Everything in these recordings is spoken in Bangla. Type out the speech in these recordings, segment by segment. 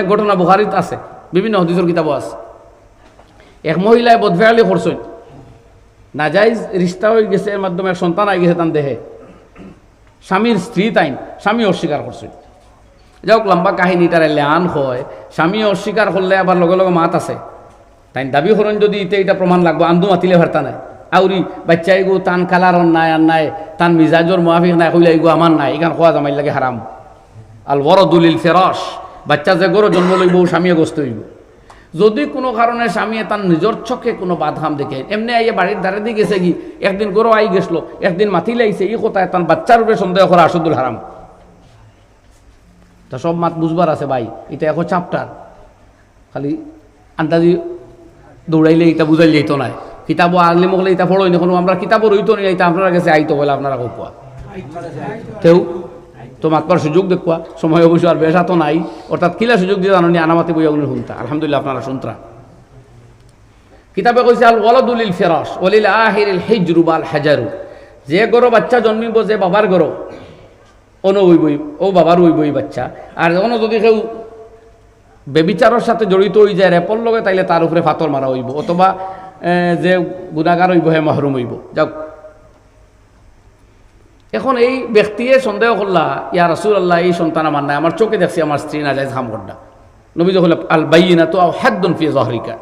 এক ঘটনা বুহারিত আছে, বিভিন্ন হদিসর কিতাবও আছে। এক মহিলায় বদভেয়ালি করছেন নাজাইজ রিস্তা হয়ে গেছে এর মাধ্যমে সন্তান আই গেছে তান দেহে। স্বামীর স্ত্রী তাইন স্বামী অস্বীকার করছেন যাওক, লম্বা কাহিনী কাহিনীটার লেয়ান হয়। স্বামী অস্বীকার করলে আবার লগে লগে মাত আছে। তাই দাবি করেন যদি ইতে এটা প্রমাণ লাগবো আন্দু মাতিলে ভার্তা নাই। আউরি বাচ্চা এগো তান কালার নাই আর নাই, তান মিজাজর মুহাফিক নাই কইলে এগো আমার নাই এখান খোয়া জামাই লাগে হারাম আল বড় দলিল ফেরস বাচ্চা যে গরো জন্ম লইব স্বামীয়ে গোস্ত হইব। যদি কোনো কারণে স্বামীয়ে তার নিজের চোখে কোনো বাধাম দেখে এমনি আইয়ে বাড়ির ধারে দিয়ে গেছে কি একদিন গরো আই গেছিল একদিন মাতি লাইছে এই কোথায় তার বাচ্চার উপরে সন্দেহ করা আসদুল হারাম। তা সব মাত বুঝবার আছে ভাই এটা এখন চাপটার খালি আন্দাজি দৌড়াইলে এটা বুঝাইলে যেত নাই। কিতাব আনলে মগলে এটা পড়ই না কোনো আমরা কিতাবও রইতো না এটা আপনারা কাছে আইতো বলে আপনারা কোয়া তেও তো মাতবার সুযোগ দেখুয়া সময় অবশ্য আর বেশা তো নাই। অর্থাৎ কিলা সুযোগ দিয়ে জানি আনামাতে বই ওগুলো শুনতা। আলহামদুলিল্লাহ আপনারা শুনতরা কিতাবে কইছে আল ওয়ালাদুলিল ফেরস ওলিল আহিরিল হিজরু বাল হাজারু। যে গরো বাচ্চা জন্মিব, যে বাবার গরো অনো ওই বই ও বাবার ওই বই বাচ্চা। আর অন্য যদি কেউ বেবিচারের সাথে জড়িত হয়ে যায় রেপর লগে তাইলে তার উপরে ফাতর মারা হইব। অথবা যে গুণাগার হইব হে মাহরুম হইব। যাক এখন এই ব্যক্তিয়ে সন্দেহ করলা, ইয়া রাসুল আল্লাহ এই সন্তান আমার নাই, আমার চোখে দেখছি আমার স্ত্রী না যায় হাম করডা। নবী যখন আল বাইনা তো হাদ্দন ফিয়ে জহরিকা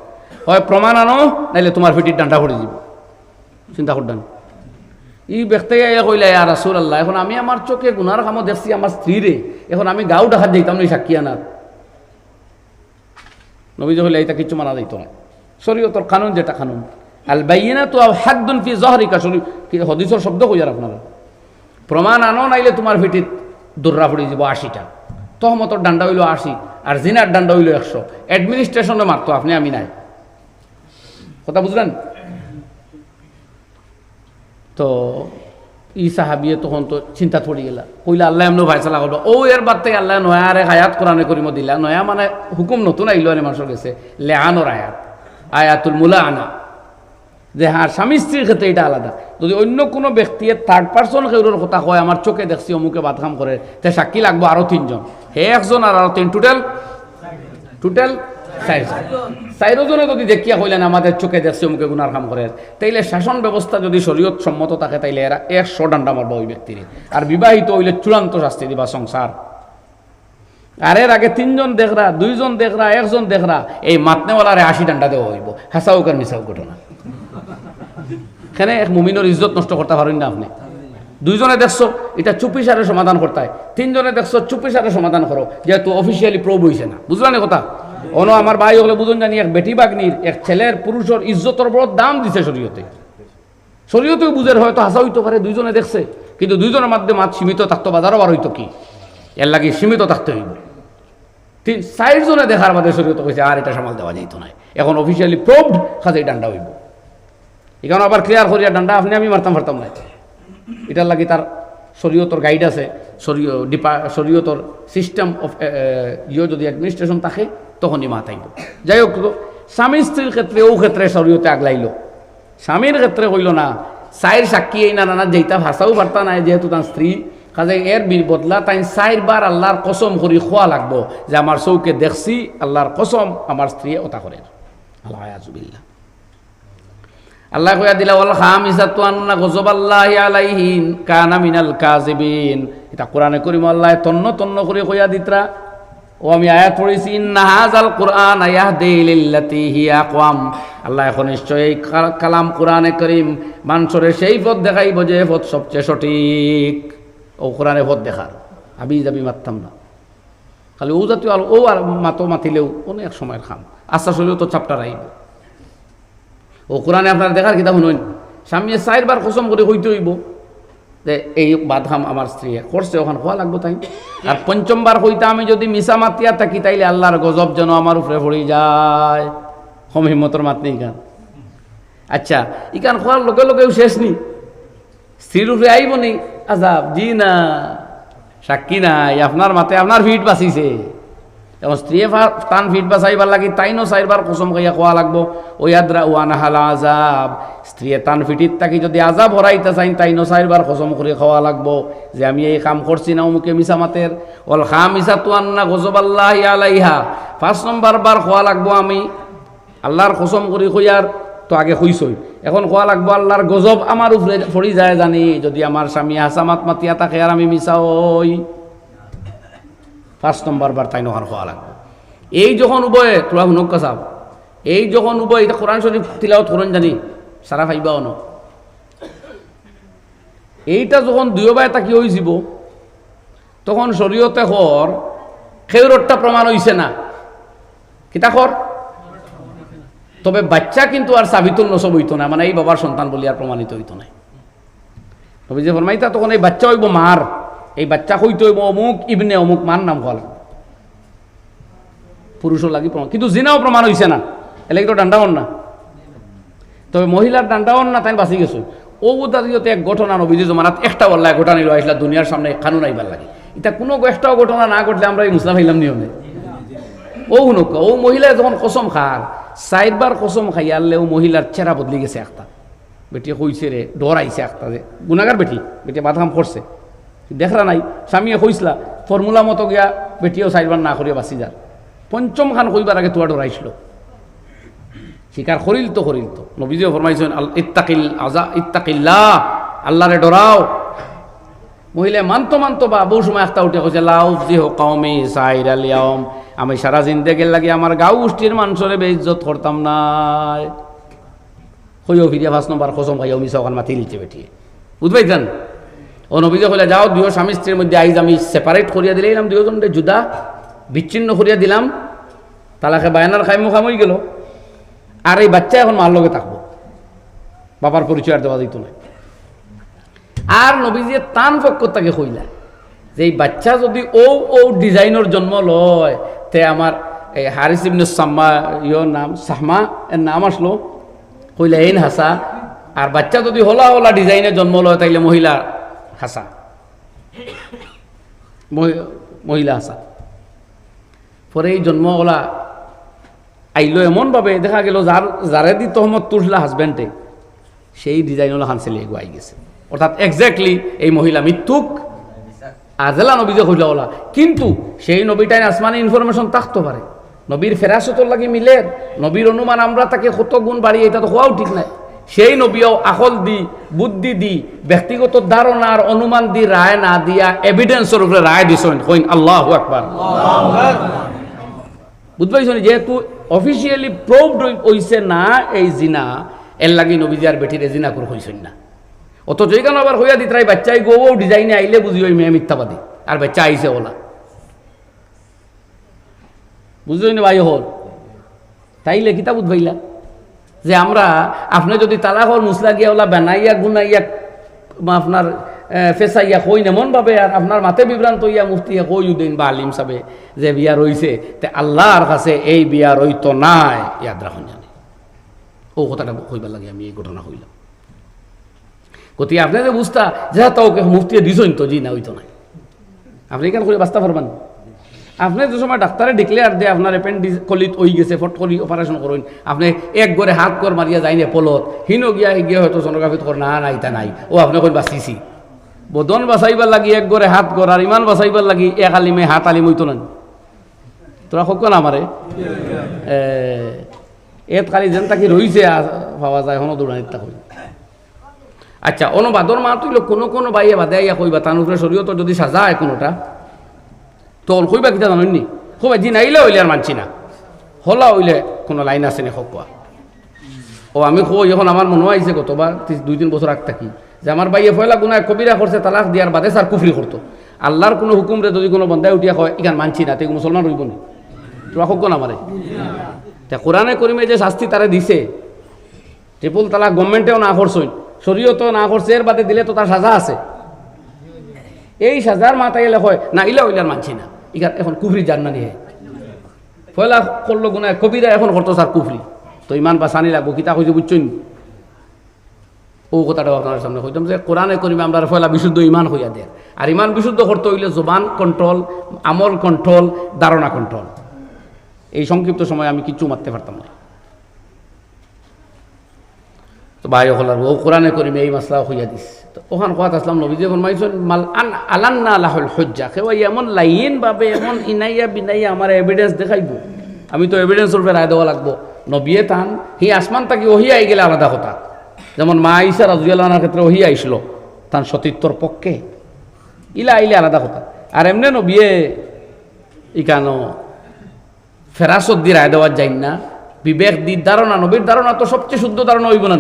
হয় প্রমাণ আনো, নাইলে তোমার ফিটির ডান্ডা পড়ে দিব চিন্তা করডান। ই ব্যক্তি ইয়া কইলা, ইয়া রাসুল আল্লাহ এখন আমি আমার চোখে গুনার কামও দেখছি আমার স্ত্রীরে, এখন আমি গাও ডাকাত দিতাম না সাক্ষী আনার। নবীজ হলে এটা কিছু মানা দিত না। শরীয়তর কানুন যেটা কানুন। আল বাইনা তো হাদ্দুন ফি জহরিকা শরী হদিসর শব্দ কইয়ার আপনারা? প্রমাণ আনো, নাইলে তোমার ভিটিত দুর্রা পড়ে যাব আশিটা। তহমতর ডান্ডা হইল আশি, আর জিনার ডান্ডা হইল একশো। অ্যাডমিনিস্ট্রেশনে মারতো, আপনি, আমি নাই। কথা বুঝলেন? তো ই সাহাবিয়ে তখন তো চিন্তা পড়ি গেলা। কইলা, আল্লাহ এমন ভাইসালা করব। ও এর বাদ থেকে আল্লাহ নয়া আরে হায়াত কোরআনে করিম দিলা। নয়া মানে হুকুম নতুন আইলো আরে মানুষের গেছে লেহানোর আয়াত। আয়াতুল মুলা আনা যে হ্যাঁ স্বামী স্ত্রীর ক্ষেত্রে এটা আলাদা। যদি অন্য কোনো ব্যক্তি থার্ড পার্সন কেউর কথা কয় আমার চোখে দেখছি, অমুকে বাদকাম করে তে সাক্ষী লাগবো আরও তিনজন। হে একজন আর আরও তিন টোটাল টোটাল চাইরজনে যদি দেখিয়া হইলেন আমাদের চোখে দেখছি, অমুকে গুনার কাম করে তাইলে শাসন ব্যবস্থা যদি শরীয়ত সম্মত থাকে, তাইলে এরা একশো ডান্ডা মারবা ওই ব্যক্তির আর বিবাহিত হইলে চূড়ান্ত শাস্তি দিবা সংসার আর এর আগে তিনজন দেখরা দুইজন দেখরা একজন দেখরা এই মাতনেওয়ালারে আশি ডান্ডা দেওয়া হইব। হাসাউক মিসাউক ঘটনা। এখানে এক মুমিনের ইজ্জত নষ্ট করতে পারেন না আপনি। দুইজনে দেখছ, এটা চুপি সারে সমাধান করতে হয়। তিনজনে দেখছ চুপি সারে সমাধান করো। যেহেতু অফিসিয়ালি প্রব হইছে না। বুঝলেন এ কথা? অন আমার ভাই হলে বুঝুন জানি, এক বেটি বাগনির, এক ছেলের পুরুষের ইজ্জতর বড় দাম দিছে শরীয়তে। শরীয়তেও বুঝের হয়তো হাসা হইতে পারে, দুইজনে দেখছে। কিন্তু দুইজনের মাধ্যমে মাত সীমিত থাকতো, বাজারও বার হইতো কি? এর লাগে সীমিত থাকতে হইব। তিন চারজনে দেখার বাদে শরীয়ত কইছে, আর এটা সামাল দেওয়া যাইতো না এখন অফিসিয়ালি প্রবড খাজে ডান্ডা হইব। এখানে আবার ক্লিয়ার করিয়া ডান্ডা, আপনি আমি মারতাম পারতাম না। এটার লাগি তার শরীয়তর গাইড আছে, শরীয়, ডিপা, শরীয়তর সিস্টেম অফ ইয়ে যদি অ্যাডমিনিস্ট্রেশন থাকে, তখনই মা থাকব যাই হোক স্বামী স্ত্রীর ক্ষেত্রে ও ক্ষেত্রে শরীয়তে আগলাইল। স্বামীর ক্ষেত্রে কইল না সাইর সাক্ষী এই না না যেইটা ভাষাও বার্তা নাই, যেহেতু তার স্ত্রী, কাজে এর বি বদলা তাই চাইর বার আল্লাহর কসম করি খোয়া লাগবো, যে আমার চৌকে দেখছি আল্লাহর কসম আমার স্ত্রী ওটা করে আল্লাহ আজুবিল্লা আল্লাহ কইয়া দিলা, ওয়াল খামিসাতু আন্না গজবাল্লাহি আলাইহিন কানা মিনাল কাযিবিন। এটা কোরআনে করিম আল্লাহ তন্ন তন্ন করে কইয়া দিতরা, ও আমি আয়াত পড়েছি, ইন্না হাযাল কুরআন ইয়াহদি লিল্লাতি হিয়া আকওয়াম। আল্লাহ এখন নিশ্চয় এই কালাম কোরআনে করিম মানুষরে সেই পথ দেখাইব যে পথ সবচেয়ে সঠিক। ও কোরআনে পথ দেখার আবি যাবি মারতাম না। খালি ও জাতীয় ও আর মাতো মাতিলেও অনেক সময়ের খাম। আশা শরীর তো চাপটা রাইব ও কোরআনে আপনার দেখার কিতাব শুনুন। স্বামী চারবার কসম করে হইতে হইব যে এই বাধাম আমার স্ত্রী করছে ওখানে খোয়া লাগবো তাই আর পঞ্চমবার হইতে আমি যদি মিশা মাতিয়া থাকি তাইলে আল্লাহর গজব যেন আমার উপরে পড়ে যায়। হম হিম্মতর মাত নেই গান আচ্ছা ইকান খোয়ার লোকে লোকেও শেষ নি। স্ত্রীর উপরে আইব নি। আজাব, জি না, সাক্ষী নাই। আপনার মাতে আপনার ভিট বাঁচিছে। এখন স্ত্রী টান ফিট বা চাইবার লাগি, তাইনো চাইবার কসম খাইয়া খোয়া লাগবো। ওয়াদ্রা ওয়ানা হালা আজাব স্ত্রী টান ফিটিত তাকি যদি আজাব হরাইতে চাইন, তাইনো চাইবার কসম করে খাওয়া লাগবো যে আমি এই কাম করছি না অমুকে মিশা মাতের অল খা মিশা তুয়ান্না গজব আল্লাহ আলাইহা। পাঁচ নম্বর বার খোয়া লাগবো আমি। আল্লাহর কসম করি কইয়ার তো আগে হইছই এখন খোয়া লাগবো আল্লাহর গজব আমার উপরে পড়ি যায় জানি। যদি আমার স্বামী হাসামাত মাতিয়া থাকে আর আমি মিশা ওই পাঁচ নম্বর বার তাই নহর হওয়া লাগবে। এই যখন উভয়ে তোরা শুনক কাসাব এই যখন উভয় এটা কোরআন শরীফ তিলাওত করুন জানি, সারা ফাইবা ন এইটা যখন দুয়োবাই তাকি যাব তখন শরীয়তে হর খেউরটা প্রমাণ হইছে না। কিতা কর তবে বাচ্চা কিন্তু আর সাবিতুল নসব হইতো না মানে এই বাবার সন্তান বলি আর প্রমাণিত হইতো না তবে যে ফরমাইতা তখন এই বাচ্চা হইব মার এই বাচ্চা হইতে অমুক, ইবনে অমুক, মার নাম হল। পুরুষও লাগি প্রমাণ। কিন্তু জিনাও প্রমাণ হইছে না। এলাকি তো ডান্ডাওন না? তবে মহিলার ডান্ডাওন না, তাই বাঁচি গেছো। ও উদারিয়তে এক ঘটনা নবীজি জমানাত একটা বল্লায় ঘটনা নিল আসলা দুনিয়ার সামনে কানুন আইবার লাগে। এটা কোনো একটাও ঘটনা না ঘটলে আমরা এই মুসলাম হইলাম নিয়মে। ও হুনক, ও মহিলা যখন কসম খার চারবার কসম খাই আনলে ও মহিলার চেহারা বদলি গেছে একটা। বেটি কইছে রে ডর আইছে একটা যে গুণাগার বেটি বেটি বাদাম করছে দেখরা নাই, স্বামীয়ে কইসলা ফর্মুলা মতো গিয়া বেটিও চারবার না করিয়া বাঁচি যার পঞ্চম খান কইবার আগে তোয়া ডরাইছিল স্বীকার করিল তো করিল তো। নবীজিও ফরমাইছেন ইত্তাকিল আজা, ইত্তাকিল্লাহ আল্লাহরে ডরাও মহিলা মানতো মানত বা বহু সময় একটা উঠে কইছে লাউ জি হো কওমি সাইর আলিয়াম আমি সারা জিন্দেগের লাগি আমার গাঁও গোষ্ঠীর মানুষরে বেইজ্জত করতাম নাই। হইও ফিরিয়া পাঁচ নম্বর কসম খাইও মিশা ওখান মাতি লিচে বেটিয়ে। বুঝবাইছেন ও নবীজে কইলে যাও দুই স্বামী স্ত্রীর মধ্যে আইজ আমি সেপারেট করিয়া দিলাম দুজনকে জুদা বিচ্ছিন্ন করিয়া দিলাম। তালাকে বায়নার খাই মুখাম হয়ে গেল। আর এই বাচ্চা এখন মার লগে থাকব। বাবার পরিচয় আর দেওয়া দিত না। আর নবীজিয়ে টান পক্ষ তাকে কইলা যে, এই বাচ্চা যদি ও ও ডিজাইনের জন্ম লয়, তে আমার এই হারিস ইবনে সাম্মা ইয়র নাম, সাহমা এর নাম আসলো। কইলা এইন হাসা, আর বাচ্চা যদি হলা হলা ডিজাইনের জন্ম লয়, তাইলে মহিলা হাসা। মহিলা হাসা। পরে এই জন্ম হলা আইলো এমনভাবে দেখা গেল যার যারে দি তহমত তুললা হাজব্যান্ডে সেই ডিজাইন হলো হানসেলে এগুয়াই গেছে। অর্থাৎ এক্স্যাক্টলি এই মহিলা মৃত্যুক আজেলা নবী যে হইলা ওলা কিন্তু সেই নবীটাই আসমানি ইনফরমেশন থাকতে পারে নবীর ফেরাসতর লাগে মিলে নবীর অনুমান আমরা তাকে কত গুণ বাড়ি এটা তো হওয়াও ঠিক নাই। সেই নবীও আকল দি, বুদ্ধি দি, ব্যক্তিগত ধারণার অনুমান দি রায় না দিয়া এভিডেন্সের উপরে রায় দিছেন আল্লাহ আকবার বুঝতে যেহেতু অফিসিয়ালি প্রুভড হইছে না এই জিনা এর লাগি নবীজি আর বেটিরে জিনা করে হইছেন না। অথচ এইখানে আবার হইয়া দিত বাচ্চাই গো ডিজাইনে আইলে বুঝি ওই মেয়ে মিথ্যাবাদী আর বাচ্চা আইছে ওলা বুঝলি ভাই হল তাইলে কিতা বুঝবাইলা যে আমরা, আপনি যদি তালাকর মুসলা গিয়া ওলা বেনাইয়া, গুনাইয়া আপনার ফেসাইয়া কই নেমন ভাবে আর আপনার মাথে বিভ্রান্ত ইয়া মুফতিয়া কই উদিন বা আলিম সাবে যে বিয়া রইছে, তে আল্লাহর কাছে এই বিয়া রইতো নাই, ইয়াদ রাখুন জানি। ও কথাটা কইবার লাগে, আমি এই ঘটনা হইলাম গতিকে আপনি যে বুঝতা, যে তো ওকে মুফতিয়ে দিছইন তো, জি না হইতো নাই। আপনি কেন করে বাস্তা পারবেন আপনি যে সময় ডাক্তারে ডিক্লেয়ার দিয়ে আপনার অ্যাপেন্ডিস কলিত ওই গেছে, ফট করি অপারেশন করুন আপনি এক গড়ে হাত কর মারিয়া যাই না পলত হিনো গিয়া গিয়া হয়তো সোনোগ্রাফিত কর না না, ইতা নাই। ও আপনি কই বাঁচিছি বদন বাঁচাইবার লাগি এক গড়ে হাত কর আর ইমান বাঁচাইবার লাগি এক আলিমে হাত আলিম হইতো না তোরা সকল আমারে এত খালি যেন তাকে রইছে পাওয়া যায়, হনো দৌড়ানিত তা কই আচ্ছা অন বাদর মা তুইল কোনো কোনো বাইয়ে বাদে আইয়া কইবা তার উপরে শরীয়ত যদি সাজায় কোনোটা? তো অল কইবা কিতা জানেননি কইবা জি নাইলে হইলে আর মানছি না। হলা হইলে কোনো লাইন আছে নি হকুয়া ও আমি কই এখন আমার মনে আইছে কতবার তি- দুই তিন বছর আগ থাকি যে আমার বাইয়ে ফয়লা গুনায় কবিরা করছে তালাক দিয়ার বাদে স্যার কুফরি করতো আল্লাহর কোনো হুকুমরে যদি কোনো বন্ধায় উঠিয়া কয়, ইখান মানছি না তুই মুসলমান রইব নি? তোরা হোক না আমারে তা কোরআনে করিমে যে শাস্তি তারা দিছে। ট্রিপল তালাক গভর্নমেন্টেও না করছই শরীয়তেও না করছে এর বাদে দিলে তো তার সাজা আছে। এই সাজার মাথা গেলে হয় না, ইলা ইলার মানছি না। ইকার এখন কুফরি জান্না নিয়ে ফয়লা করল গুনায়, কবিরা এখন করতো স্যার কুফরি। তো ইমান বা সানি লাগবো, কিতা কইছে বুঝছই ও কথাটা আপনার সামনে কইতাম যে, কোরআনে করিমে আমরা ফয়লা বিশুদ্ধ ইমান হইয়া দেয়। আর ইমান বিশুদ্ধ করতে হইলে জবান কন্ট্রোল, আমল কন্ট্রোল, ধারণা কন্ট্রোল। এই সংক্ষিপ্ত সময় আমি কিচ্ছু মারতে পারতাম না। তো ভাই হলার ও কোরআনে করিমে এই মাসলা হইয়া দিস ওখান কথা আসলাম নবী যে ফরমাইছেন মাল আন আলান্না আলাহুল হজ্জা। কেউ এমন লাইন ভাবে এমন ইনাইয়া বিনাইয়া আমার এভিডেন্স দেখাইব। আমি তো এভিডেন্সের উপরে রায় দেওয়া লাগবো। নবিয়ে তান হি আসমান তাকে ওহি আই গেলে আলাদা কথা। যেমন মা আইসা রাজুয়ালার ক্ষেত্রে ওহি আইসল তার সতীত্বর পক্ষে। ইলা আইলে আলাদা কথা। আর এমনি নবিয়ে ইকানো ফেরাসত দি রায় দেওয়ার যাই না। বিবেক দি ধারণা নবীর ধারণা তো সবচেয়ে শুদ্ধ ধারণা হইব না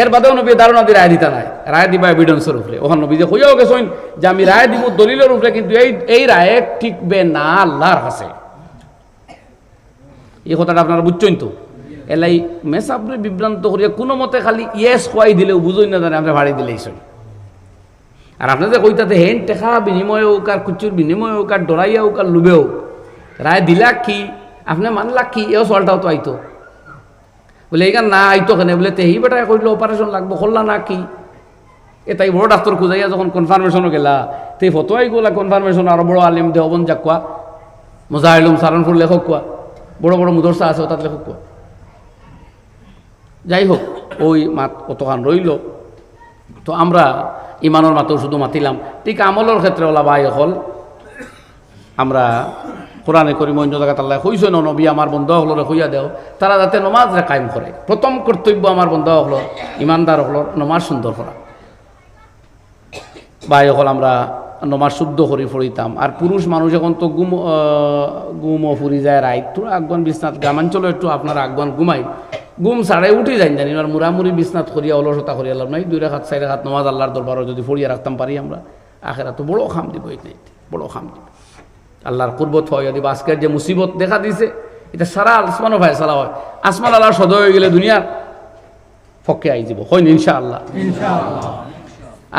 এর বাদেও নবী ধারণা দি রায় দিতা নাই। রায় দিবা এভিডেন্সের উপরে। ওখান নবী যে হইয়াও গেছেন যে আমি রায় দিব দলিলের উপরে, কিন্তু এই এই রায়ে ঠিকবে না, আল্লাহর কাছে এই কথাটা আপনারা বুঝছেন তো? এলাই মেসাবরে বিভ্রান্ত করিয়া কোনো মতে খালি ইয়েস খোয়াই দিলেও বুঝই না জানে, আমরা ভাড়ি দিলেই সই আর আপনাদের কইতাতে হেন টেকা বিনিময় হোক আর কুচুর বিনিময় হোক আর ডরাইয়া হোক আর লুবেও রায় দিলা কি? আপনি মানলা কি? এও সলটাও তো আইতো। বলে এইখান না, আইতো কেন? বলে তেহি বেটায় করলে অপারেশন লাগবো করলা না কি? এ, তাই বড় ডাক্তার খুঁজাইয়া যখন কনফার্মেশনও গেলা, তে ফটোয়াই গোলা কনফার্মেশন আরও বড় আলিম দেহবন যাক কোয়া মোজাহিলুম সারানপুর লেখক কোয়া বড় বড় মুদরসা আছে তাত লেখক কোয়া যাই হোক ওই মাত অতখান রইল তো আমরা ইমানের মাতেও শুধু মাতিলাম। ঠিক আমলের ক্ষেত্রে ওলা বাই হল আমরা কোরআনে করি অন্য জায়গা তাল্লাহ হইছে ন, নবী, আমার বন্ধু হলরে হইয়া দেও। তারা যাতে নমাজরে কায়েম করে। প্রথম কর্তব্য আমার বন্ধু হল, ইমানদার হল নমাজ সুন্দর করা। বাই হল আমরা নমাজ শুদ্ধ করি ফরিতাম আর পুরুষ মানুষ এখন তো গুম গুমও ফুরি যায় রাইত। তো আগবান বিছনাথ গ্রামাঞ্চলে একটু আপনারা আগবান ঘুমাই। গুম সাড়ে উঠি যাই জানি আর মুড়ামুড়ি বিছনাথ করিয়া অলসতা করিয়া লাভ নাই। দুই রেখাত চাই রেখাত নমাজ আল্লাহর দরবারও যদি ফরিয়া রাখতাম পারি আমরা। আখেরা তো বড় খাম দিব বড় খাম দিব। আল্লাহর কুরবত হয় দিব। আজকের যে মুসিবত দেখা দিছে এটা সারা আসমানও ভাই সালা হয়। আসমান আল্লাহর সদয় হয়ে গেলে দুনিয়ার পক্ষে আই যাব। হইন ইনশা আল্লাহ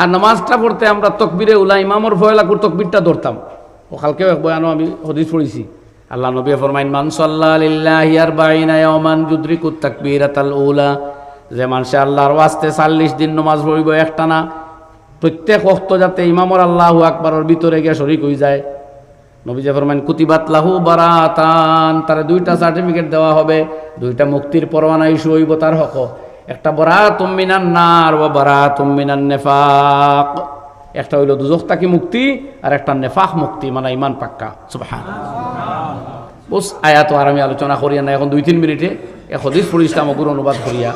আর নামাজটা পড়তে আমরা তকবিরে উলা ইমামর ভয়লাকুর তকবিরটা ধরতাম। ও কালকেও এক বয়ানও আমি হদিস পড়েছি। আল্লাহ নবী ফরমাইন মান সাল্লাহ লিল্লাহি আরবাইনা ইয়াওমান যুদরিকুত তাকবীরাতাল উলা যে মানুষে আল্লাহর ওয়াস্তে 40 দিন নমাজ পড়িব একটানা প্রত্যেক ওয়াক্ত যাতে ইমামর আল্লাহ আকবারের ভিতরে গিয়ে শরীক হয়ে যায়। নবী যে ফরমাইন, কুতিবাত লাহু বারাতান তার দুইটা সার্টিফিকেট দেওয়া হবে, দুইটা মুক্তির পরোয়ানা ইস্যু হইব তার হক। একটা বরাত মিনান নার ও বরাত মিনান নেফাক একটা হইল দুজক তাকি মুক্তি, আর একটা নেফাক মুক্তি মানে ইমান পাক্কা। সুবহান বস আয়াত আর আমি আলোচনা করিয়া না, এখন দুই তিন মিনিটে এক হদিস পড়িছিলাম অগুর অনুবাদ করিয়া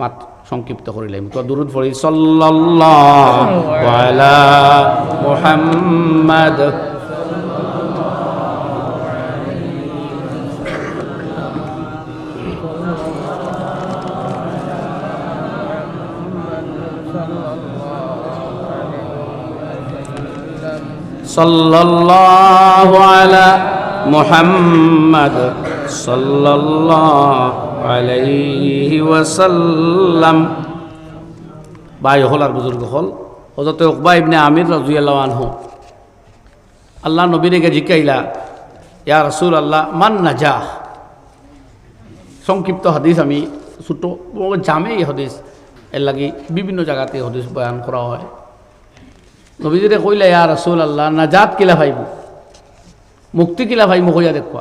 মাত সংক্ষিপ্ত করিলাম তো দুরুদ পড়ি, সাল্লাল্লাহু আলা মুহাম্মাদ صلى الله على محمد صلى الله عليه وسلم ভাই হল আর বুজুর্গ হল হজরত উকবা ইবনে আমির রাজিয়াল্লাহ আনহু আল্লাহ নবীরে জিকাইলা ইয়া রাসূল আল্লাহ মান নাজাহ সংক্ষিপ্ত হাদিস আমি ছোট বড় জামে এই হাদিস এর লাগি বিভিন্ন জায়গাতে এই হাদিস বয়ান করা হয় নবীজিরে কইলে, ইয়া রাসূল আল্লাহ নাজাত কিলা ভাইব? মুক্তি কিলা ভাইব কইয়া দেখবা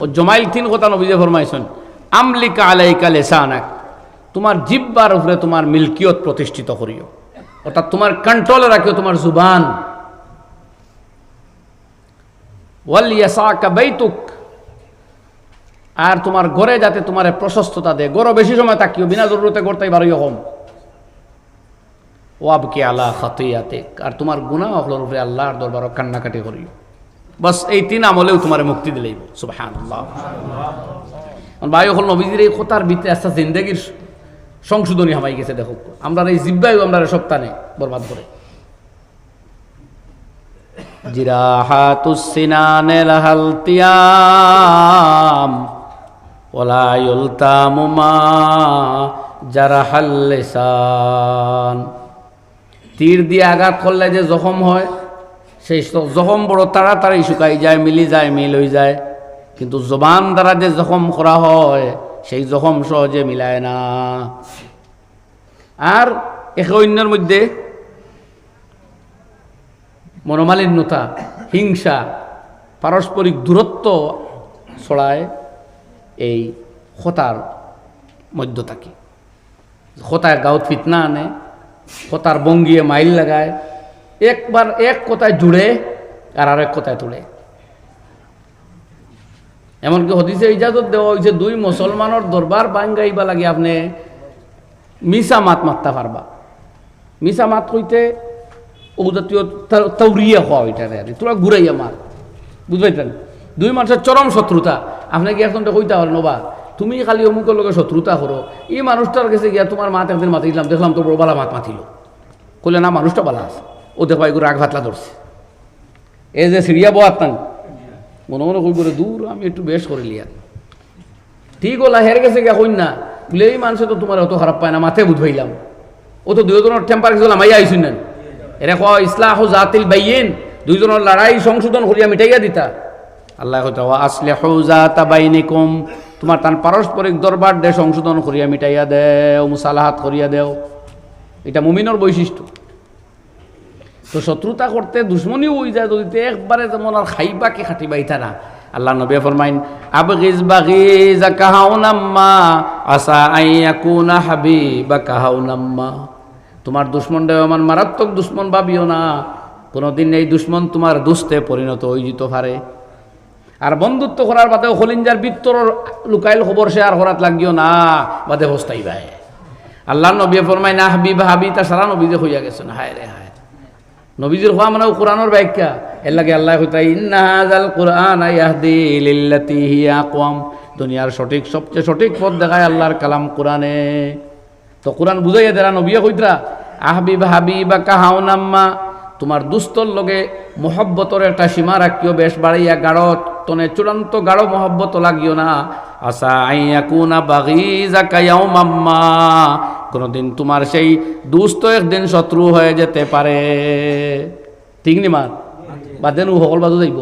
ও জমাইল তিন কথা নবীজে ফরমাইছেন, আমলিকা আলাইকা লেসানাক, তোমার জিব্বার উপরে তোমার মিল্কিয়ত প্রতিষ্ঠিত করিও। অর্থাৎ তোমার কন্ট্রোলে রাখিও তোমার জুবান। ওয়াল ইয়াসাকা বাইতুক, আর তোমার ঘরে যাতে তোমার প্রশস্ততা দেয় গড় বেশি সময় তাকিও বিনা জরুরতে গড়তাই বারোই কম। ওয়াবকে আলা খাতিয়াতে আর তোমার গুণা অকলোর উপরে আল্লাহর দরবার কান্নাকাটি করিও বাস এই তিন আমলেও তোমার মুক্তি দিলেই সুবাহান বায়ু হল নবীজির এই কথার ভিতরে আস্তে জিন্দগির সংশোধনী হামাই গেছে, দেখো। আমরা এই জিব্বায়ু আমরা সপ্তাহে বরবাদ করে। জিরাহাতুসিনানে লাহাল তিয়াম, ওলা তীর দিয়ে আঘাত করলে যে জখম হয়, সেই জখম বড় তাড়াতাড়ি শুকাই যায়, মিলি যায়, মিল হয়ে যায়। কিন্তু জবান দ্বারা যে জখম করা হয়, সেই জখম সহজে মিলায় না। আর একে অন্যের মধ্যে মনোমালিন্যতা, হিংসা পারস্পরিক দূরত্ব ছড়ায় এই খতার মধ্য থাকে। খতায় গাঁত ফিতনা আনে। খতার বঙ্গিয়ে মাইল লাগায়। একবার এক কথায় জুড়ে, আর আরেক কথায় তুলে। এমনকি হদিসে ইজাজত দেওয়া হয়েছে, দুই মুসলমানের দরবার বাঙ্গাইবা লাগে আপনি মিসা মাত মারতে পারবা। মিসা মাত কইতে ও জাতীয় তা- তাউরিয়া হওয়া ওইটারে আর। তোরা ঘুরাইয়া মার। বুঝবাইতেন দুই মানুষের চরম শত্রুতা। আপনি কি এখন কইতে পারেন নবা তুমি খালি অমুকের লোকের শত্রুতা করো। এই মানুষটার কাছে গিয়া তোমার মাত একদিন মাতিলাম দেখলাম তো বড় বালা মাত মাতিল। কইলে, না, মানুষটা বালা আছে। ও দেখো এগুলো রাগ ভাতলা ধরছে। এ যে সিরিয়া বয়াত তান মনে মনে কই করে দূর, আমি একটু বেশ করে লিয়া ঠিক ওলা হেরে গেছে গিয়া কই না, বলে, এই মানুষে তো তোমার অত খারাপ পায় না মাথায় বুঝবাইলাম ও তো দুজনের টেম্পার গেছিল মাইয়া আইসুন না এরা কয়, ইসলাহ জাতিল বাইয়েন, দুইজনের লড়াই সংশোধন করিয়া মিটাইয়া দিতা। আল্লাহ কইতা ওয়া আসলিহু জাতা বাইনিকুম। তোমার তার পারস্পরিক দরবার দে সংশোধন করিয়া মিটাইয়া দেও, মুসালাহাত করিয়া দেও। এটা মুমিনের বৈশিষ্ট্য। তো শত্রুতা করতে দুশ্মনী হয়ে যায় যদি একবারে যেমন আর খাটিবা ইতা না। আল্লাহ নবী ফরমাইন, আবগিজ বাগিজ কাহাউনাম্মা আসা আইয়াকুনা হাবিবা কাহাউনাম্মা তোমার দুশ্মন আমার মারাত্মক দুশ্মন ভাবিও না। কোনোদিন এই দুশ্মন তোমার দুস্তে পরিণত হয়ে যেতে পারে। আর বন্ধুত্ব করার বাদেও হলিঞ্জার বিত্তর লুকাইল খবর শেয়ার করাত লাগিও না, বাদে হস্তাই ভাই আল্লাহ নবী ফরমাই না হাবিব, হাবি, তা সারা নবী যে হইয়া গেছেন হায় রে, হায় নবীজির হওয়া মানে কোরআনের ব্যাখ্যা। এর লাগে আল্লাহ কইতা ইন্নাহাজাল কোরআন ইয়াহদি লিল্লাতি হিয়া আকওয়াম। দুনিয়ার সঠিক, সবচেয়ে সঠিক পথ দেখায় আল্লাহর কালাম কোরআনে। তো কোরআন বুঝাইয়া দেরা নবিয়া কইতরা বা কাহাও কাহাউনাম্মা তোমার দুস্তর লগে মোহব্বতর একটা সীমা রাখিও, বেশ বাড়াইয়া গাঢ় তনে চূড়ান্ত গাঢ় মহব্বত লাগিও না। আসা আইয়া কুনা বাগিজা জাকাইয়াও মাম্মা কোনোদিন তোমার সেই দুস্থ একদিন শত্রু হয়ে যেতে পারে। ঠিক নি মার বাদেন সকল বাজু যাইব।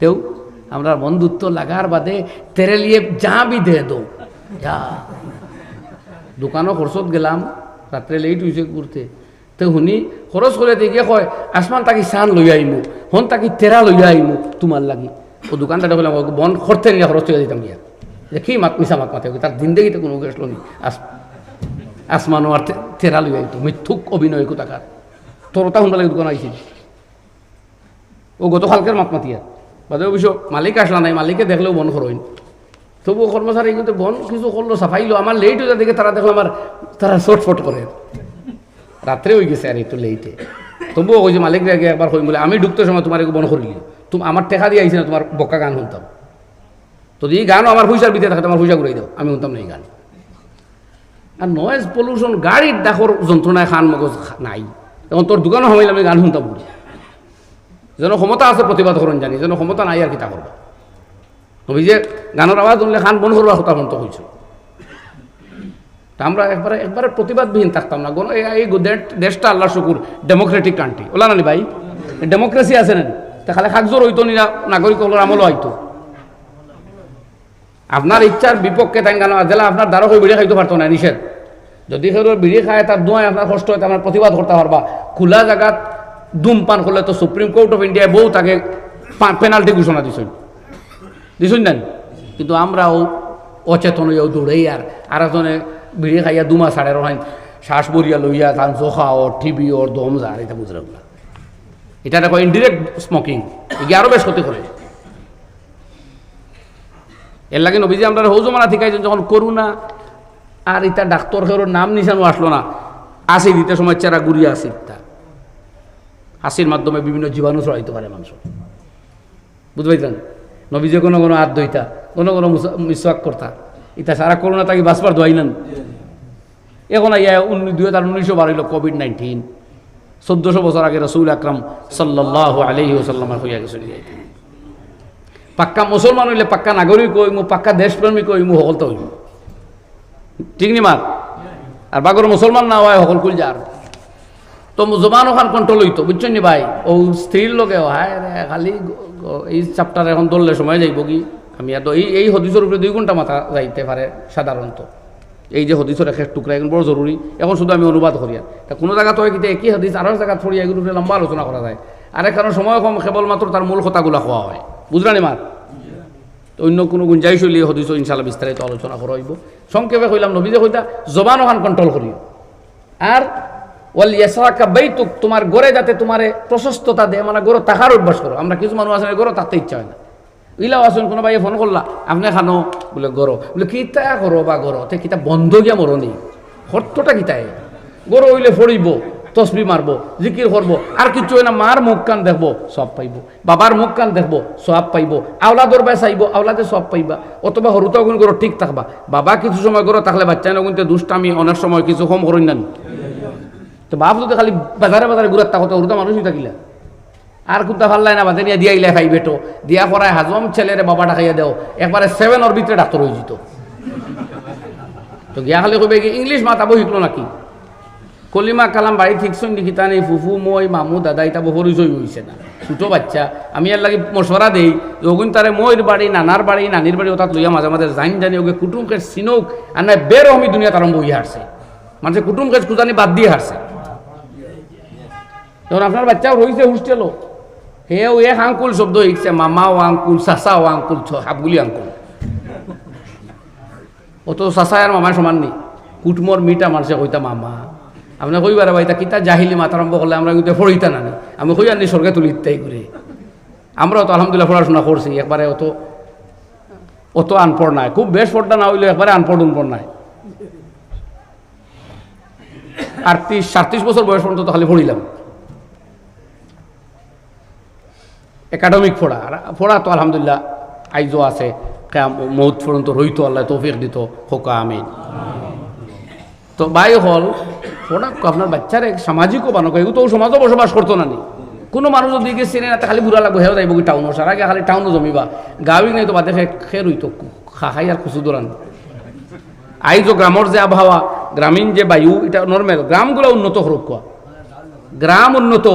তেও, আমরা বন্ধুত্ব লাগার বাদে তেরে লিয়ে যা বি দে দো। যা। দোকানও খরচত গেলাম রাত্রে লেট হয়েছে ঘুরতে তো শুনি খরচ করে দেখে কয়, আসমান তাকি চান লই আইমু হন তাকি তেরা লই আইমু তোমার লাগি। ও দোকানদারে বললাম বন খরতে নিয়ে খরচ করে দিতাম গিয়া কি মাত মিশা মাত মাতে তার জিন্দগিতে কোনো গেছিল নি আস আসমানও আর তে- তেরা লই আইতো মিথ্যুক অভিনয় কোথাকার তোর ওটা শুনতে লাগে দোকান আইছিল ও গতকালকের মাত মাতিয়া বাদে অবশ্য মালিক আসলা নাই, মালিকে দেখলেও বন করইন তবুও কর্মচারী কিন্তু বন কিছু করল সাফাইলো আমার লেট হয়ে দেখে তারা দেখল আমার তারা শর্টফট করে রাত্রে হয়ে গেছে আর একটু লেটে তবুও ওই যে মালিক আগে একবার হই বলে। আমি ঢুকতে সময় তোমার একটু বন করিলি তুমি আমার টেকা দিয়ে আইছি না তোমার বক্কা গান শুনতাম। তো এই গানও আমার পয়সার ভিতরে থাকে তোমার পয়সা ঘুরাই দাও আমি শুনতাম না এই গান। আর নয়েজ পলিউশন গাড়ির ডাকর যন্ত্রণায় খান মগজ নাই। এখন তোর দোকানও হমাইলে আমি গান শুনতাম বলি। যেন ক্ষমতা আছে প্রতিবাদ করুন জানি, যেন ক্ষমতা নাই আর কিতা করব নবী যে গানের আওয়াজ শুনলে খান বন করবার কথা মন্ত হয়েছিল তা আমরা একবারে একবারে প্রতিবাদবিহীন থাকতাম না। গণ এই- দেশটা আল্লাহ শুকুর ডেমোক্রেটিক কান্ট্রি ওলা নানি ভাই ডেমোক্রেসি আছে না? তা খালি কাগজোর হইতো নি না, নাগরিক হলোর আমলও হইতো। আপনার ইচ্ছার বিপক্ষে তাই গান জেলা আপনার দ্বারা হয়ে বিড়ি খাইতে পারতো না, নিষেধ। যদি কেউ বিড়ি খায়, তার দোয়ায় আপনার কষ্ট হয় আপনার প্রতিবাদ করতে পারবা। খোলা জায়গাত ধূমপান করলে তো সুপ্রিম কোর্ট অফ ইন্ডিয়ায় বউ তাকে পেনাল্টি ঘোষণা দিছেন। দিছুন দেন কিন্তু আমরাও অচেতন দৌড়াই আর আর বিড়ি খাইয়া দুমা সাড়ে রহাইন শ্বাস বরিয়া লইয়া, তান জোখা ওর টিভি ওর দম যার এটা বুঝলাম না এটা দেখো ইনডিরেক্ট স্মোকিং এগিয়ে আরও বেশ ক্ষতি করে এর লাগে নবীজি আমরা হৌজমানা ঠিকাইছেন যখন করুণা আর ইটা ডাক্তার খেরোর নাম নিশানো আসলো না আসি দিতে সময় চেরা গুড়িয়া আসি তা। হাসির মাধ্যমে বিভিন্ন জীবাণু ছড়াইতে পারে মানুষ বুঝতে পারছেন নবীজে কোনো কোনো ধইতা কোনো কোনো মিসওয়াক করতা ইতা সারা করোনা তাকে বাঁচবার দোয়াইলেন এখন ইয়া উনিশ দুই হাজার উনিশশো বারো কোভিড নাইন্টিন চোদ্দশো বছর আগে রসুল আকরাম সাল্লাহ আলহি ওসাল্লামার হইয়া গেছিল পাক্কা মুসলমান হইলে পাক্কা নাগরিক হইমু পাক্কা দেশপ্রেমিক হইমু সকল তো হইমু ঠিক নি মার আর বাগর মুসলমান না হয়, সকল কুল যার। তো জবান ওখান কন্ট্রোল হইতো, বুঝছেন নি ভাই? ও স্ত্রীর লোকে হায় রে, খালি এই চাপ্টার এখন দললে সময় যাইব কি? আমি এত এই এই হদিসের উপরে দুই ঘণ্টা মাথা যাইতে পারে সাধারণত এই যে হদিসের এক টুকরা এখন বড় জরুরি এখন শুধু আমি অনুবাদ করি আর তা কোনো জায়গা তো কিন্তু একই হদিস আরও জায়গা ছড়িয়ে এগুলো উপরে লম্বা আলোচনা করা যায়। আরেক কারণ সময় কম কেবলমাত্র তার মূল কথাগুলো খোয়া হয়। বুঝলেন মার অন্য কোনো গুঞ্জাইশ হইলে হদিস ইনশাল্লাহ বিস্তারিত আলোচনা করা হইব সংক্ষেপে কইলাম নবীজে কইতা, জবান ওখান কন্ট্রোল করিও। আর ওয়াল ইয়াসরাকা বাইতুক তোমার গড়ে যাতে তোমারে প্রশস্ততা দেয় মানে গড়ে টাকার অভ্যাস করো আমরা কিছু মানুষ আছে গড়ে তাতে ইচ্ছা হয় না। ইলাও আসুন, কোনো ভাই ফোন করলা। আপনি খানো। বলে, গরো। বলে কিতা করো বা গরো? তে কিতা বন্ধ গিয়া মরণি হর্তটা কিতায় গরো হইলে ফড়িব, তসবি মারবো, জিকির করব, আর কিছু হয় না, মার মুখ কান দেখব, সব পাইব। বাবার মুখ কান দেখব, সব পাইব। আওলাদর বাই চাইব আওলাদে সব পাইবা। অথবা সৰুতে গুণ করো ঠিক থাকবা। বাবা কিছু সময় করো তাহলে বাচ্চা না গুনতে দুষ্টামি, অনেক সময় কিছু কম করুন না। তো বাপ যদি খালি বাজারে বাজারে ঘুরাত থাকতো সৰুতে মানুষই থাকিলা। আর কুত্তা ফাল্লাই না, বাদে নিয়ে দিয়া ইলে খাই বেটো। দিয়া করায় হাজম ছেলেরে বাবা ডাকাইয়া দেও। একবারে সেভেনের ভিতরে ডাক্তার হয়ে যেত তো গিয়া খালি কইবে কি ইংলিশ মাতাবো শিকলো নাকি? কলিমা কালাম বাড়ি ঠিকছই দেখি তা নেই ফুফু, মই, মামু, দাদা এটা পরিচয় হয়েছে না। ছোটো বাচ্চা, আমি আর লাগি মশওয়ারা দেই। ওগুন তারে মইর বাড়ি নানার বাড়ি নানির বাড়ি ওটা লইয়া মাঝে মাঝে জানি জানি ওকে কুটুমকে চিনৌক আর নাই বের আমি দুনিয়াত আরম্ভ হয়ে হারছে মানুষের কুটুমকে কুজানি বাদ দিয়ে হারছে যখন আপনার বাচ্চাও রয়েছে হোস্টেলও হেও এক আঙ্কুল শব্দ শিখছে মামা ও আঙ্কুল চাচা ও আঙ্কুল হাবগুলি আঙ্কুল অত চাচা আর মামার সমান নেই। কুটুমর মিটা মানুষে কইতা, মামা আপনি কইবার ভাই তা কিতা জাহিলি মাত আরম্ভ করলে আমরা কিন্তু ফড়িতা নানি আমি কই আনি সরকার তুলি ইত্যাই করে। আমরাও তো আলহামদুলিল্লাহ পড়াশোনা করছি, একবারে অত অত আনপড় নাই। খুব বেশ পড়টা না হইলে একবারে আনপড় উনপড় নাই। আটত্রিশ সাতত্রিশ বছর বয়স পর্যন্ত তো খালি পড়িলাম। একাডেমিক ফোড়া। আর ফোড়া তো আলহামদুলিল্লাহ আইজও আছে মৌত পর্যন্ত রইতো, আল্লাহ তৌফিক দিত খোকা আমি তো বাই হল, ফোড়া আপনার বাচ্চারে সামাজিকও বানো এগুলো তো সমাজও বসবাস করতো না নি। কোনো মানুষ যদি গিয়ে চিনে না খালি বুড়া লাগবো, হেও যাইব কি টাউনও সারা আগে খালি টাউনও জমিবা। গাঁৱিক নাই তো, বাদে খে রইতো খা খাই আর কুচু দৌড়ান আইজো গ্রামর যে আবহাওয়া গ্রামীণ যে বায়ু, এটা নর্মেল গ্রামগুলো উন্নত হরক গ্রাম উন্নত।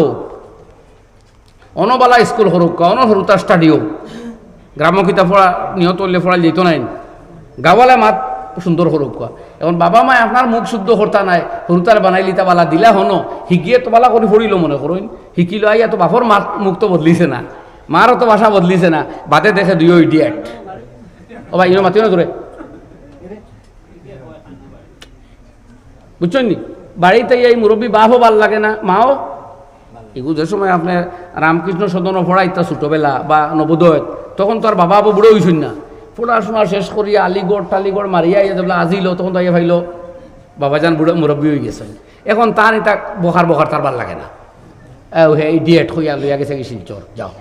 অনবালা স্কুল সরুক অন স্টাডিও। গ্রাম্য কিতাব পড়া নিহত হলে যেত নাই। গাওয়ালে মাত সুন্দর কোয়া এখন বাবা মায় আপনার মুখ শুদ্ধ করতা নাই সরুতার বানাই লিতা বালা দিলা হনো, শিকিয়ে তো বালা করে পড়িল মনে করুন শিকিল আইয়া তো বাপর মাত মুখ তো বদলিছে না মারও তো ভাষা বদলিছে না বাদে দেখে দুইও ইডিয়েট ও ভাই ইনো মাতিও না তোরে বুঝছেন নি? বাড়িতে এই মুরব্বী বাপও ভালো লাগে না, মাও এগুলো যে সময় আপনার রামকৃষ্ণ সদন পড়াইতা ছোটোবেলা বা নবোদয় তখন তো আর বাবা আবু বুড়ো হইছেন না। পড়াশোনা শেষ করিয়া আলিগড় টালিগড় মারিয়া ইয়ে যেগুলো আজিল তখন তো আইয়া ভাইল বাবাজান বুড়ো মুরব্বী হয়ে গেছেন এখন তার এটা বখার বখার তার ভালো লাগে না। হে ডিয়েট হইয়া লইয়া গেছে শিলচর যাও।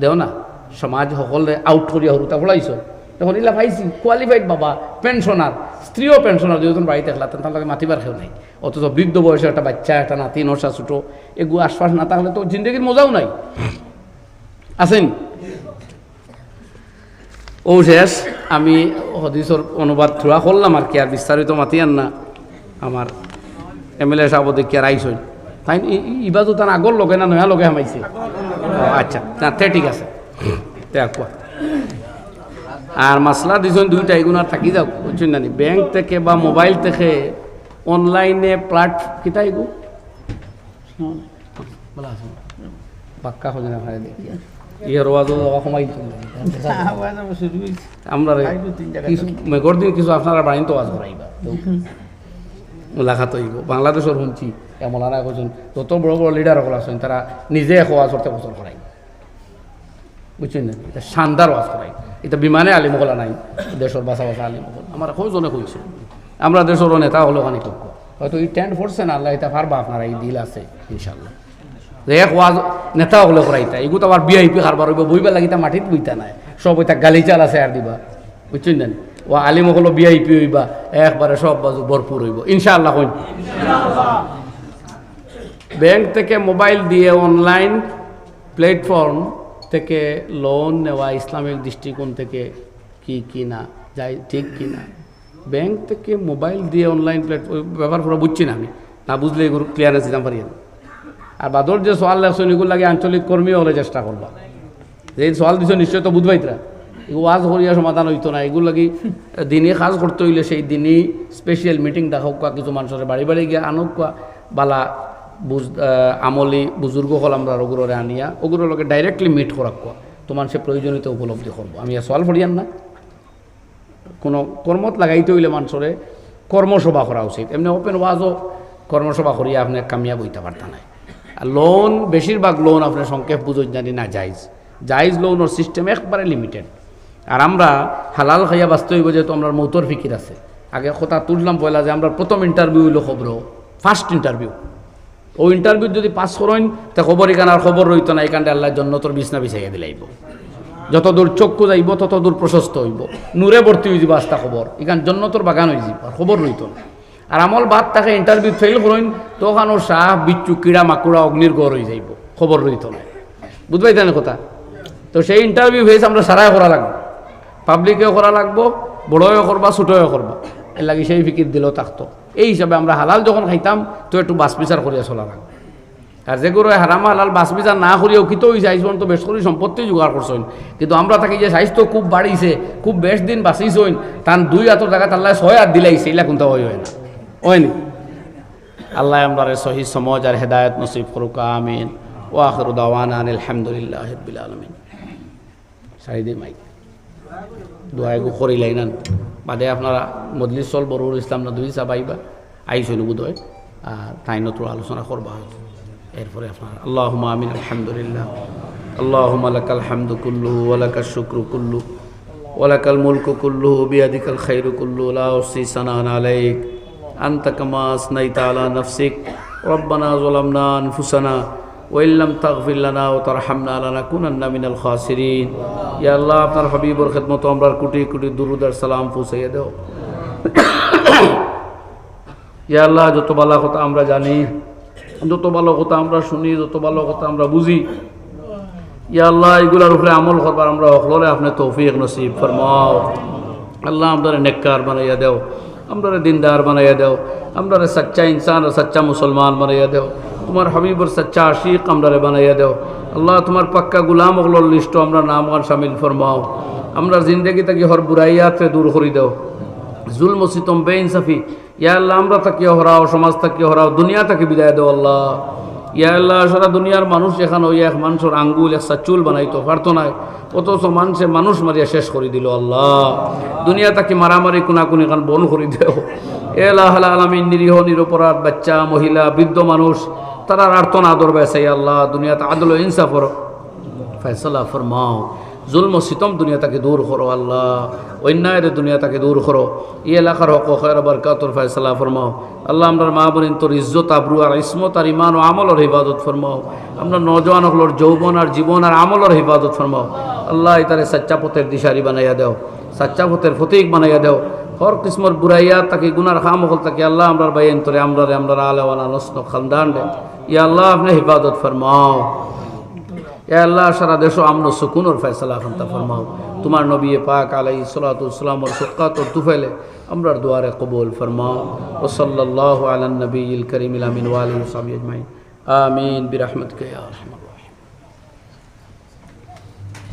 দেও না সমাজ সকলে আউট করিয়া সৰুতা পড়াইছ তখন ইলা পাইছি কোয়ালিফাইড বাবা পেনশনার স্ত্রীও পেনশনার দুজন বাড়িতে খেলাতেন তার লাগে মাতিবার খেও নাই। অথচ বৃদ্ধ বয়সে একটা বাচ্চা, একটা নাতি, নশা, ছোটো, এগু আশপাশ না থাকলে তো জিন্দগির মজাও নাই। আছেন ও শেষ, আমি হদিসর অনুবাদ থোড়া করলাম আর কি, আর বিস্তারিত মাতিয়ান না। আমার এম এল এ সাহেব দেখি আর আইসই। তাই ইবাজু তার আগর লগে না, নয়া লগে হামাইছে? আচ্ছা না, তে ঠিক আছে। আর কোয়া আর মাসলা দিছেন দুইটা এগুলো থাকি যাও, বুঝছেন না ব্যাংক থেকে বা মোবাইল থেকে অনলাইনে প্লাট কিতা এগু পাক্কা হয়ে না ভাই, দেখি। দিন কিছু বাংলাদেশের শুনছি এমলানা যত বড় বড় লিডার সকল আছেন, তারা নিজে এক ওয়াজ করতে পছন্দ করাই বুঝছেন না এটা শানদার ওয়াজ করাই এটা বিমানে আলিম হলা নাই, দেশের বাসা বাসা আলিম হল আমার কজনে কইছে? আমরা দেশের নেতা হলো অনেক হয়তো এই টেন্ট ফোর্সে না, আল্লাহ এটা পারবা, আপনারা এই দিল আছে ইনশাল্লাহ যে এক ওয়াজ নেতা হলে করাইতা এগুলো আবার বিআইপি কারবার হইব, বইবা লাগিতা মাটিত বইতা নাই। সব ওইটা গালি চাল আছে আর দিবা। বুঝছেন না? ও আলিম হলো বিআইপি হইবা, একবারে সব বাজু ভরপুর হইব। ইনশাআল্লাহ হইন ব্যাংক থেকে মোবাইল দিয়ে অনলাইন প্ল্যাটফর্ম থেকে লোন নেওয়া ইসলামিক দৃষ্টিকোণ থেকে কি কি না, যাই, ঠিক কি না? ব্যাংক থেকে মোবাইল দিয়ে অনলাইন প্ল্যাটফর্ম ব্যবহার করা বুঝছি না আমি। না বুঝলে এগুলো ক্লিয়ারেন্স দিতাম পারি আর বাদর যে সোয়াল লাগছে এগুলো লাগে আঞ্চলিক কর্মী হলে চেষ্টা করবা। যে সোয়াল দিছ নিশ্চয় তো বুঝবাইতরা ওয়াজ করিয়া সমাধান হইতো না। এগুলো লাগি দিনে কাজ করতে হইলে সেই দিনই স্পেশাল মিটিং কোয়া কিছু মানুষের বাড়ি বাড়ি গিয়ে আনুক বালা বুজ আমলি বুজুর্গ হল আমরা ওগুলোরে আনিয়া ওগুলোর লগে ডাইরেক্টলি মিট করাক কোয়া। তোমার সে প্রয়োজনীয়তা উপলব্ধি করব। আমি আর সওয়াল ফরিয়ান না। কোনো কর্মত লাগাইতে হইলে মানুষরে কর্মসভা করা উচিত। এমনি ওপেন ওয়াজও কর্মসভা করিয়া আপনি কামিয়াব হইতে পারতা নাই। আর লোন বেশিরভাগ লোন আপনার সংক্ষেপ বুঝো জানি না জাইজ জায়জ লোনের সিস্টেম একবারে লিমিটেড আর আমরা হালাল খাইয়া বাঁচতে হইব যেহেতু আমরা মৌতর ফিকির আছে। আগে কথা তুললাম পয়লা যে আমরা প্রথম ইন্টারভিউ হইল খবর। ফার্স্ট ইন্টারভিউ ও ইন্টারভিউ যদি পাস করেন, তা খবর এখানে আর খবর রইতো না? এখানটা আল্লাহর জন্য তোর বিছনা বিছাইয়া দিলাইব যত দূর চক্ষু যাইব তত দূর প্রশস্ত হইব। নূরে ভর্তি হয়ে যাব আস্তা খবর। এখান জন্য তোর বাগান হয়ে যাব আর খবর রইত না। আর আমল বাদ তাকে ইন্টারভিউ ফেল করেন, তখন ওর সাহ বিচ্ছু, কিড়া, মাকুড়া, অগ্নির গড় হয়ে যাইব। খবর রইত না। বুঝবাই তাই কথা? তো সেই ইন্টারভিউ ফেস আমরা সারাই করা লাগবো। পাবলিকেও করা লাগবো বড়ও করবা ছোটও করবা। এর লাগে সেই ফিকির দিলেও থাকতো এই হিসাবে আমরা হালাল যখন খাইতাম তো একটু বাস বিচার করিয়া চলা লাগবে আর যেগুলো হারাম হালাল বাস বিচার না করিয়াও কিতো ওই সাইজ তো বেশ করে সম্পত্তি জোগাড় করছেন কিন্তু আমরা থাকি যে স্বাস্থ্য খুব বাড়িছে খুব বেশ দিন বাঁচিছইন তার দুই হাতের জায়গা তাল্লাহ ছয় হাত দিলাইছে এগুলা কিন্তু হয় হয় না? হয়নি আল্লাহ আমরা সহি সমাজ আর হেদায়ত নসিব করুক আমিন। ও আখর দাওয়ান আলহামদুলিল্লাহ আলমিন। সারি দিই মাইক। দোয়া এগু করি লাইনান বাদে আপনারা মজলিস চল বরুর ইসলাম না দুই চাবাইবা আইসইন বুধয় আর তাই নতুন আলোচনা করবা হয়েছে এরপরে আপনার আল্লাহ আমিন, আলহামদুলিল্লাহ। আল্লাহ আলাকাল হামদু কুল্লু ওলাকাল শুক্রু কুল্লু। ওলাকাল মুলকু কুল্লু বিয়াদিকাল খৈরু কুল্লু। লাউসি সানান আলাইক। আন্তকমাস নাইতা আলা নফসিক। রব্বানা জলামনা আনফুসানা। ওয়াল্লাম তাকফিল্লানা ও তার হামনা আলানা কুনান্না মিনাল খাসিরিন। ইয়া আল্লাহ, আপনার হাবিবর খেদমতো আমরা কোটি কুটি দুরুদার সালাম পৌঁছাইয়া দেও। ইয়া আল্লাহ, যত ভালো কথা আমরা জানি, যত ভালো কথা আমরা শুনি, যত ভালো কথা আমরা বুঝি, ইয়া আল্লাহ, এগুলার উপরে আমল করবার আমরা অখলরে আপনার তৌফিক নসিব ফরমাও। আল্লাহ আমদারে নেককার বানাইয়া দেও আমরা দিনদার বানাইয়া দেও আমরা সচ্চা ইনসান আর সচ্চা মুসলমান বানাইয়া দেও। তোমার হাবিবর সচ্চা আশিক আমরা বানাইয়া দেও। আল্লাহ তোমার পাক্কা গুলাম ওগুলোর লিস্ট আমরা নাম আর শামিল ফরমাও। আমরা জিন্দগি থেকে হর বুড়াইয়াতে দূর করি দেও। জুল সিতম বে ইনসাফি ইয়া আল্লাহ, আমরা তাকিয়ে হরাও, সমাজ তাকিয়ে হরাও, দুনিয়া তাকে বিদায় দেও আল্লাহ। ইয়া আল্লাহ, সারা দুনিয়ার মানুষ এখানে ওই এক মানুষের আঙ্গুল, এক চুল বানাইতো পারতো না অথচ মানুষে মানুষ মারিয়া শেষ করে দিল আল্লাহ। দুনিয়া তাকে মারামারি, কোনাকুনি খান বন করে দেও। এ এলাহ আলমিন, নিরীহ, নিরপরাধ বাচ্চা, মহিলা, বৃদ্ধ মানুষ তারা আর্তন আদর বেসাই আল্লাহ, দুনিয়াতে আদল ইনসাফর ফয়সলা ফরমাও, জুলম সিতম দুনিয়া তাকে দূর করো, আল্লাহ। অন্যায়ের দুনিয়া তাকে দূর করো। ই এলাকার হক খয়ের বরকাতর ফয়সলা ফরমাও। আল্লাহ, আমরা মা বোনিন তোর ইজ্জত, আবরু আর ইসমত আর ইমান ও আমলর হিফাজত ফরমাও। আমরা নজওয়ান হকলোর যৌবন আর জীবন আর আমলর হিফাজত ফরমাও। আল্লাহ তারে সাচ্চা পথের দিশারি বানাইয়া দেও। সাচ্চা পথের ফতিক বানাইয়া দেও। হর কিসমর বুড়াইয়া তাকে গুনার খাম হল তাকে আল্লাহ আমরা বাইন তোরে আমরা রে আমরা আলেওয়ানা নস্ন খানদান দে ইয়া আল্লাহ, আপনি হিফাজত ফরমাও। ইয়া আল্লাহ, সারা দেশ আমন সুকুনর ফয়সলা খান্তা ফরমাও। তোমার নবী পাক আলাই সালাতাম ওর সুকাত ওর তুফেলে আমরার দুয়ারে কবুল ফরমাও। ও সাল্লাহ আলান নবী করিম ইলামিন ওয়ালিন সাবি আমিন, বিরহমতকে কে আরহামার